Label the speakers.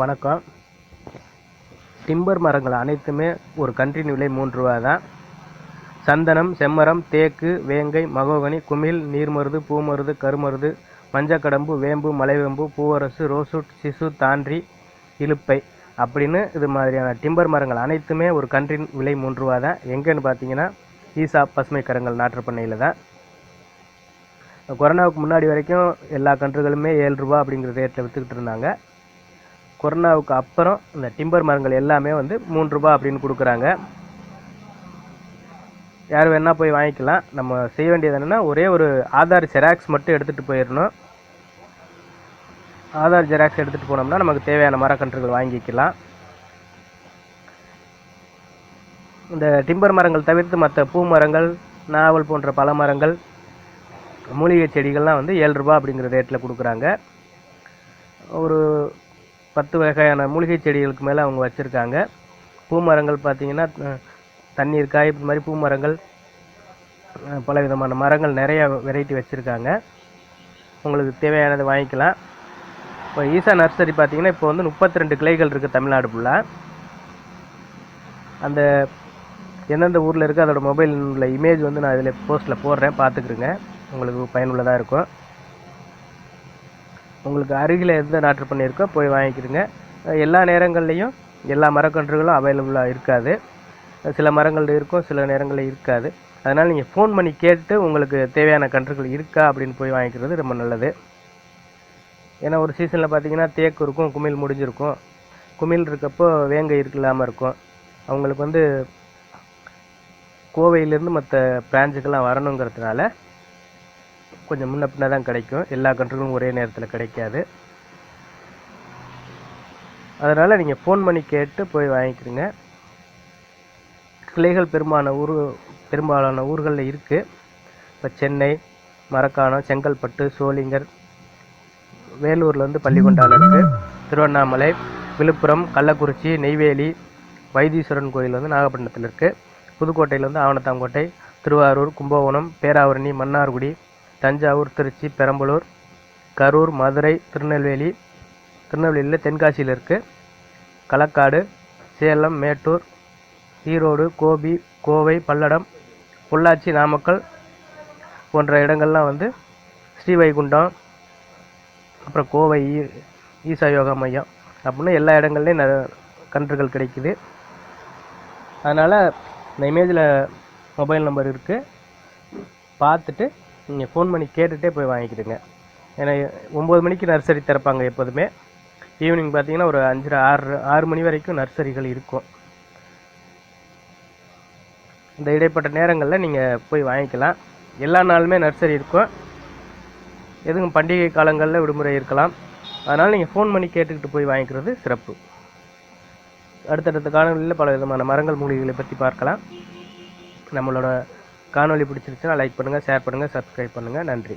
Speaker 1: வணக்கம். டிம்பர் மரங்கள் அனைத்துமே ஒரு கன்றின் விலை மூன்று ரூபா தான் சந்தனம் செம்மரம் தேக்கு வேங்கை மகோகனி குமிழ் நீர்மருது பூமருது கருமருது மஞ்சக்கடம்பு வேம்பு மலைவேம்பு பூவரசு ரோசுட் சிசு தான்றி இலுப்பை அப்படின்னு இது மாதிரியான டிம்பர் மரங்கள் அனைத்துமே ஒரு கன்றின் விலை மூன்று ரூபா தான் எங்கேன்னு பார்த்தீங்கன்னா ஈசா பசுமை கரங்கள் நாற்று பண்ணையில் தான் கொரோனாவுக்கு முன்னாடி வரைக்கும் எல்லா கன்றுகளுமே ஏழு ரூபா அப்படிங்கிற ரேட்டில் விற்றுக்கிட்டு இருந்தாங்க. கொரோனாவுக்கு அப்புறம் இந்த டிம்பர் மரங்கள் எல்லாமே வந்து மூன்று ரூபா அப்படின்னு கொடுக்குறாங்க. யார் வேணால் போய் வாங்கிக்கலாம். நம்ம செய்ய வேண்டியது என்னென்னா ஒரே ஒரு ஆதார் ஜெராக்ஸ் மட்டும் எடுத்துகிட்டு போயிடணும். ஆதார் ஜெராக்ஸ் எடுத்துகிட்டு போனோம்னா நமக்கு தேவையான மரக்கன்றுகள் வாங்கிக்கலாம். இந்த டிம்பர் மரங்கள் தவிர்த்து மற்ற பூ மரங்கள் நாவல் போன்ற பல மரங்கள் மூலிகை செடிகள்லாம் வந்து ஏழு ரூபா அப்படிங்கிற ரேட்டில் கொடுக்குறாங்க. ஒரு பத்து வகையான மூலிகை செடிகளுக்கு மேலே அவங்க வச்சுருக்காங்க. பூ மரங்கள் தண்ணீர் காய் இது மாதிரி பூ மரங்கள் பல விதமான மரங்கள் நிறைய வெரைட்டி வச்சுருக்காங்க. உங்களுக்கு தேவையானதை வாங்கிக்கலாம். இப்போ ஈசா நர்சரி பார்த்திங்கன்னா இப்போ வந்து முப்பத்தி ரெண்டு கிளைகள் இருக்குது தமிழ்நாடு ஃபுல்லாக அந்த எந்தெந்த ஊரில் இருக்குது அதோடய மொபைல் உள்ள இமேஜ் வந்து நான் இதில் போஸ்ட்டில் போடுறேன். பார்த்துக்குருங்க. உங்களுக்கு பயனுள்ளதாக இருக்கும். உங்களுக்கு அருகில் எந்த நாற்று பண்ணியிருக்கோ போய் வாங்கிக்கிடுங்க. எல்லா நேரங்கள்லேயும் எல்லா மரக்கன்றுகளும் அவைலபிளாக இருக்காது. சில மரங்கள் இருக்கும் சில நேரங்களில் இருக்காது. அதனால் நீங்கள் ஃபோன் பண்ணி கேட்டு உங்களுக்கு தேவையான கன்றுகள் இருக்கா அப்படின்னு போய் வாங்கிக்கிறது ரொம்ப நல்லது. ஏன்னா ஒரு சீசனில் பார்த்தீங்கன்னா தேக்கு இருக்கும் குமிழ் முடிஞ்சிருக்கும். குமிழ் இருக்கப்போ வேங்கை இருக்கலாமல் இருக்கும். அவங்களுக்கு வந்து கோவையிலேருந்து மற்ற பிரான்ச்சுக்கெல்லாம் வரணுங்கிறதுனால கொஞ்சம் முன்ன பின்ன தான் கிடைக்கும். எல்லா கன்றுகளும் ஒரே நேரத்தில் கிடைக்காது. அதனால் நீங்கள் ஃபோன் பண்ணி கேட்டு போய் வாங்கிக்கிறீங்க கிளைகள் பெரும்பாலான ஊர் பெரும்பாலான ஊர்களில் இருக்குது இப்போ சென்னை மரக்காணம் செங்கல்பட்டு சோளிங்கர் வேலூரில் வந்து பள்ளிக்கொண்டால இருக்குது திருவண்ணாமலை விழுப்புரம் கள்ளக்குறிச்சி நெய்வேலி வைத்தீஸ்வரன் கோயில் வந்து நாகப்பட்டினத்தில் இருக்குது புதுக்கோட்டையில் வந்து ஆவணத்தாங்கோட்டை திருவாரூர் கும்பகோணம் பேராவரணி மன்னார்குடி தஞ்சாவூர் திருச்சி பெரம்பலூர் கரூர் மதுரை திருநெல்வேலி. திருநெல்வேலியில் தென்காசியில் இருக்குது களக்காடு சேலம் மேட்டூர் ஈரோடு கோபி கோவை பல்லடம் பொள்ளாச்சி நாமக்கல் போன்ற இடங்கள்லாம் வந்து ஸ்ரீவைகுண்டம் அப்புறம் கோவை ஈ- ஈசா யோகா மையம் அப்படின்னு எல்லா இடங்கள்லையும் கன்றுகள் கிடைக்குது. அதனால் இந்த இமேஜில் மொபைல் நம்பர் இருக்குது பார்த்துட்டு நீங்கள் ஃபோன் பண்ணி கேட்டுகிட்டே போய் வாங்கிக்கிடுங்க. ஏன்னா ஒம்பது மணிக்கு நர்சரி திறப்பாங்க எப்போதுமே. ஈவினிங் பார்த்தீங்கன்னா ஒரு அஞ்சரை ஆறு ஆறு மணி வரைக்கும் நர்சரிகள் இருக்கும். இந்த இடைப்பட்ட நேரங்களில் நீங்கள் போய் வாங்கிக்கலாம். எல்லா நாளுமே நர்சரி இருக்கும். எதுவும் பண்டிகை காலங்களில் விடுமுறை இருக்கலாம். அதனால் நீங்கள் ஃபோன் பண்ணி கேட்டுக்கிட்டு போய் வாங்கிக்கிறது சிறப்பு. அடுத்தடுத்த காலங்களில் பல விதமான மரங்கள் மூலிகைகளை பற்றி பார்க்கலாம். நம்மளோட காணொலி பிடிச்சிருச்சுன்னா லைக் பண்ணுங்கள் ஷேர் பண்ணுங்கள் சப்ஸ்கிரைப் பண்ணுங்கள் நன்றி.